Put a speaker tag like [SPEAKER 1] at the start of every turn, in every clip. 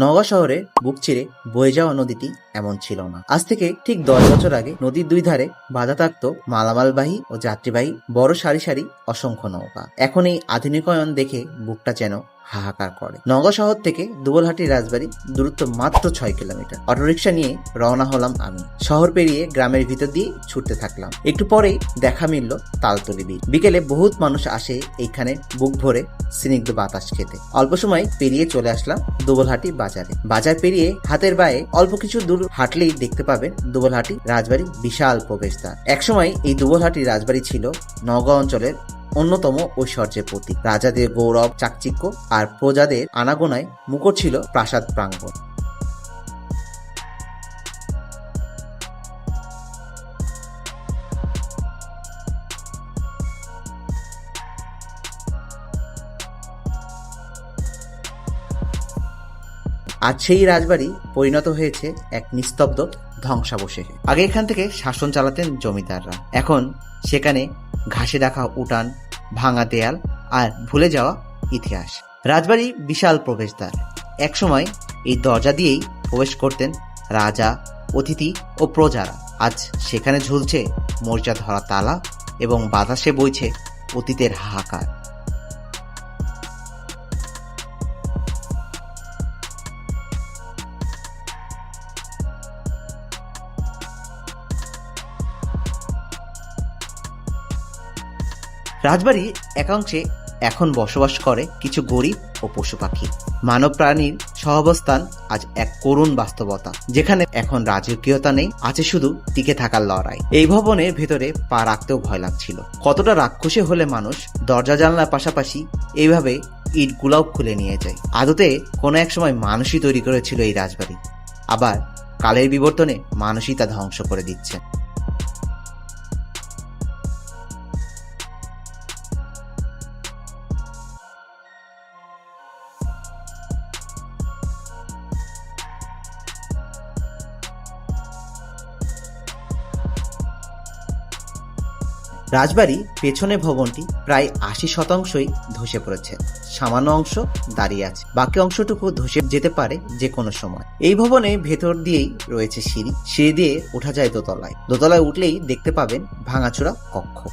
[SPEAKER 1] নওগাঁ শহরে বুক চিরে বয়ে যাওয়া নদীটি এমন ছিল না। আজ থেকে ঠিক দশ বছর আগে নদীর দুই ধারে বাধা থাকত মালামালবাহী ও যাত্রীবাহী বড় সারি সারি অসংখ্য নৌকা। এখন এই আধুনিকায়ন দেখে বুকটা যেন হাহাকার করে। নওগাঁ শহর থেকে দুবলহাটি রাজবাড়ি দূরত্ব মাত্র ছয় কিলোমিটার। অটোরিকশা নিয়ে রওনা হলাম আমি। শহর পেরিয়ে গ্রামের ভিতর দিয়ে ছুটতে থাকলাম। একটু পরেই দেখা মিলল তালতলি বিল। বিকেলে বহুত মানুষ আসে এইখানে বুক ভরে স্নিগ্ধ বাতাস খেতে। অল্প সময় পেরিয়ে চলে আসলাম দুবলহাটি বাজারে। বাজার পেরিয়ে হাতের বায়ে অল্প কিছু দূর হাঁটলেই দেখতে পাবেন দুবলহাটি রাজবাড়ি বিশাল প্রবেশদ্বার। একসময় এই দুবলহাটি রাজবাড়ি ছিল নওগাঁ অঞ্চলের অন্যতম ঐশ্বর্যের প্রতীক। রাজাদের গৌরব, চাকচিক্য আর প্রজাদের আনাগোনায় মুখর ছিল প্রাসাদ প্রাঙ্গণ। আজ সেই রাজবাড়ি পরিণত হয়েছে এক নিস্তব্ধ ধ্বংসাবশেষে। আগে এখান থেকে শাসন চালাতেন জমিদাররা। এখন সেখানে ঘাসে রাখা উঠান ভাঙা দেয়াল আর ভুলে যাওয়া ইতিহাস। রাজবাড়ি বিশাল প্রবেশদ্বার। একসময় এই দরজা দিয়েই প্রবেশ করতেন রাজা, অতিথি ও প্রজারা। আজ সেখানে ঝুলছে মর্যাদা ধরা তালা এবং বাতাসে বইছে অতীতের হাহাকার। রাজবাড়ি একাংশে এখন বসবাস করে কিছু গরিব ও পশু পাখি। মানব প্রাণীর সহাবস্থান আজ এক করুণ বাস্তবতা, যেখানে এখন রাজকীয়তা নেই, আছে শুধু টিকে থাকার লড়াই। এই ভবনের ভেতরে পা রাখতেও ভয় লাগছিল। কতটা রাক্ষসে হলে মানুষ দরজা জানলার পাশাপাশি এইভাবে ইট গুলাও খুলে নিয়ে যায়। আদতে কোনো এক সময় মানুষই তৈরি করেছিল এই রাজবাড়ি। আবার কালের বিবর্তনে মানুষই তা ধ্বংস করে দিচ্ছে রাজবাড়ি পেছনে ভবনটি প্রায় আশি শতাংশই ধসে পড়েছে। সামান্য অংশ দাঁড়িয়ে আছে। বাকি অংশটুকু ধসে যেতে পারে যে কোনো সময়। এই ভবনে ভেতর দিয়েই রয়েছে সিঁড়ি। সিঁড়ি দিয়ে ওঠা যায় দোতলায়। দোতলায় উঠলেই দেখতে পাবেন ভাঙাচোরা কক্ষ।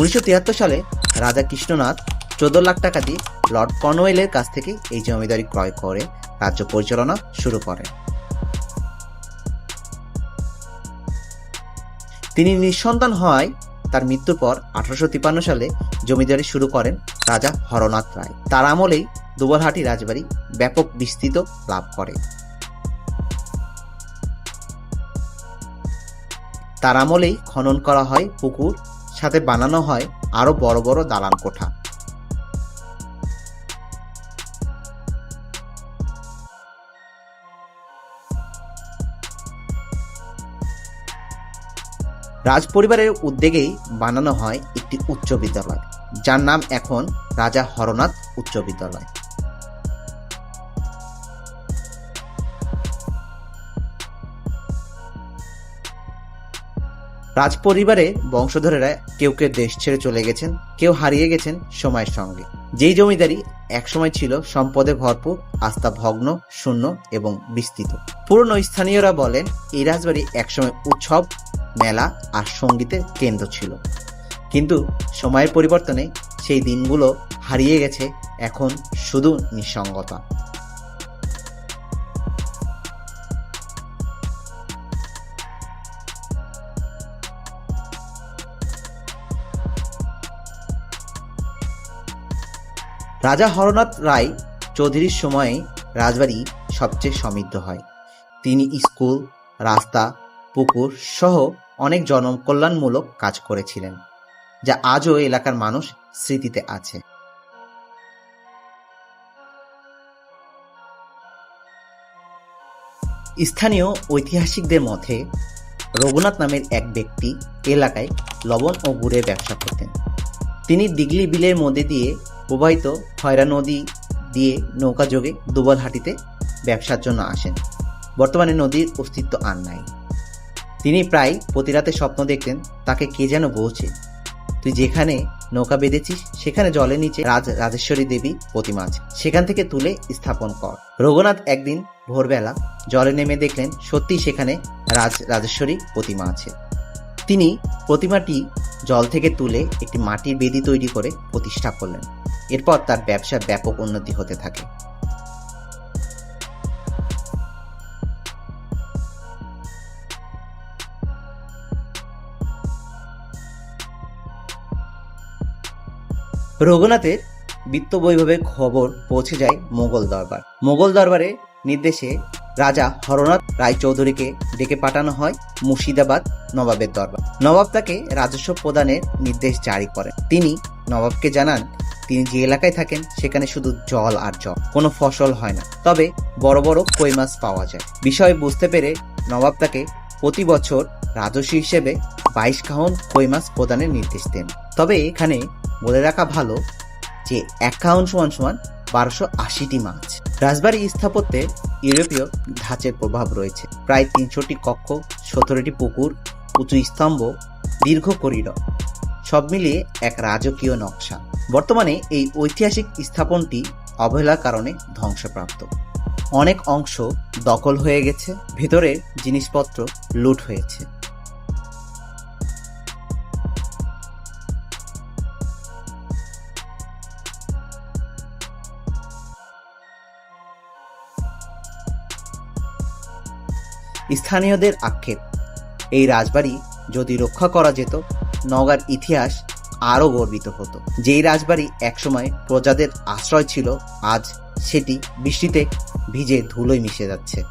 [SPEAKER 1] উনিশশো তিয়াত্তর সালে রাজা কৃষ্ণনাথ চোদ্দ লাখ টাকা দিয়ে লর্ড কর্নওয়েলের কাছ থেকে এই জমিদারি ক্রয় করে রাজ্য পরিচালনা শুরু করেন। তিনি নিঃসন্তান হওয়ায় তার মৃত্যুর পর আঠারোশো তিপ্পান্ন সালে জমিদারি শুরু করেন রাজা হরনাথ রায়। তার আমলেই দুবলহাটি রাজবাড়ি ব্যাপক বিস্তৃত লাভ করে। তার আমলেই খনন করা হয় পুকুর সাথে বানানো হয় আরও বড় বড় দালান কোঠা। রাজ পরিবারের উদ্যোগেই বানানো হয় একটি উচ্চ বিদ্যালয়, যার নাম এখন রাজা হরনাথ উচ্চ বিদ্যালয়। রাজ পরিবারে বংশধরেরা কেউ কেউ দেশ ছেড়ে চলে গেছেন, কেউ হারিয়ে গেছেন সময়ের সঙ্গে। যেই জমিদারি একসময় ছিল সম্পদে ভরপুর, আস্থা ভগ্ন, শূন্য এবং বিস্তৃত। পুরনো স্থানীয়রা বলেন, এই রাজবাড়ি একসময় উৎসব, মেলা আর সঙ্গীতের কেন্দ্র ছিল। কিন্তু সময়ের পরিবর্তনে সেই দিনগুলো হারিয়ে গেছে এখন শুধু নিঃসঙ্গতা। রাজা হরনাথ রায় চৌধুরীর সময়ে রাজবাড়ি সবচেয়ে সমৃদ্ধ হয়। তিনি স্কুল, রাস্তা, পুকুর সহ অনেক জনকল্যাণমূলক কাজ করেছিলেন, যা আজও এলাকার মানুষ স্মৃতিতে আছে। স্থানীয় ঐতিহাসিকদের মতে রঘুনাথ নামের এক ব্যক্তি এলাকায় লবণ ও গুড়ের ব্যবসা করতেন। তিনি দিগলি বিলের মধ্যে দিয়ে প্রবাহিত খয়রা নদী দিয়ে নৌকা যোগে দুবলহাটিতে ব্যবসার জন্য আসেন। বর্তমানে নদীর অস্তিত্ব আর নাই। তিনি প্রায় প্রতি রাতে স্বপ্ন দেখতেন তাকে কে যেন বলছে। তুই যেখানে নৌকা বেঁধেছিস, সেখানে জলের নিচে রাজ, রাজেশ্বরী দেবী প্রতিমা আছে। সেখান থেকে তুলে স্থাপন কর। রঘুনাথ একদিন ভোরবেলা জলে নেমে দেখলেন সত্যি সেখানে রাজ, রাজেশ্বরী প্রতিমা আছে। তিনি প্রতিমাটি জল থেকে তুলে একটি মাটির বেদি তৈরি করে প্রতিষ্ঠা করলেন। এরপর তার ব্যবসার ব্যাপক উন্নতি হতে থাকে। রঘুনাথের বিত্ত বৈভবের খবর পৌঁছে যায় মোগল দরবার। মোগল দরবারের নির্দেশে রাজা হরনাথ রায়চৌধুরীকে ডেকে পাঠানো হয় মুর্শিদাবাদ নবাবের দরবার। নবাব তাকে রাজস্ব প্রদানের নির্দেশ জারি করেন। তিনি নবাবকে জানান তিনি যে এলাকায় থাকেন, সেখানে শুধু জল আর জল কোনো ফসল হয় না। তবে বড় বড় কই মাছ পাওয়া যায়। বিষয় বুঝতে পেরে নবাব তাকে প্রতি বছর রাজস্ব হিসেবে বাইশ কাহন কই মাছ প্রদানের নির্দেশ দেন। তবে এখানে বলে রাখা ভালো যে, এক কাউন সমান সমান বারোশো আশিটি মাছ। রাজবাড়ি স্থাপত্যে ইউরোপীয় ধাঁচের প্রভাব রয়েছে। প্রায় তিনশোটি কক্ষ, সতেরোটি পুকুর, উঁচু স্তম্ভ, দীর্ঘ করিডর, সব মিলিয়ে এক রাজকীয় নকশা। বর্তমানে এই ঐতিহাসিক স্থাপনটি অবহেলার কারণে ধ্বংসপ্রাপ্ত। অনেক অংশ দখল হয়ে গেছে ভেতরের জিনিসপত্র লুট হয়েছে। স্থানীয়দের আক্ষেপ, এই রাজবাড়ি যদি রক্ষা করা যেত নগার ইতিহাস আরও গর্বিত হতো। যেই রাজবাড়ি একসময় প্রজাদের আশ্রয় ছিল, আজ সেটি বৃষ্টিতে ভিজে ধুলোয় মিশে যাচ্ছে।